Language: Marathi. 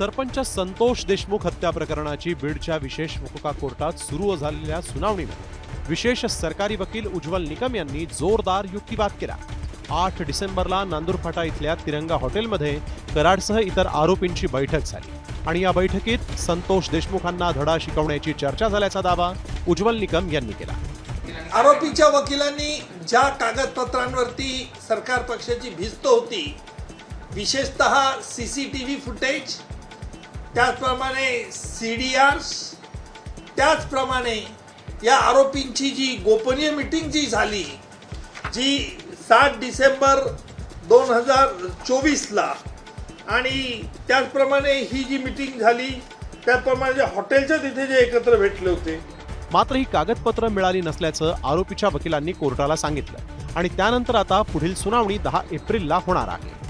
सरपंच संतोष देशमुख हत्या प्रकरणाची बीडच्या विशेष मुकुका कोर्टात सुरू झालेल्या सुनावणीवर विशेष सरकारी वकील उज्ज्वल निकम यांनी जोरदार युक्तिवाद केला. आठ डिसेंबरला नांदूर फाटा इथल्या तिरंगा हॉटेलमध्ये कराडसह इतर आरोपींची बैठक झाली आणि या बैठकीत संतोष देशमुखांना धडा शिकवण्याची चर्चा झाल्याचा दावा उज्ज्वल निकम यांनी केला. आरोपीच्या वकिलांनी ज्या कागदपत्रांवरती सरकार पक्षाची भिस्त होती विशेषत C C T V footage त्याचप्रमाणे सी डी आर्स त्याचप्रमाणे या आरोपींची जी गोपनीय मिटिंग जी झाली जी सात डिसेंबर दोन हजार चोवीसला आणि त्याचप्रमाणे ही जी मिटिंग झाली त्याचप्रमाणे जे हॉटेलच्या तिथे जे एकत्र भेटले होते. मात्र ही कागदपत्र मिळाली नसल्याचं आरोपीच्या वकिलांनी कोर्टाला सांगितलं. आणि त्यानंतर आता पुढील सुनावणी दहा एप्रिलला होणार आहे.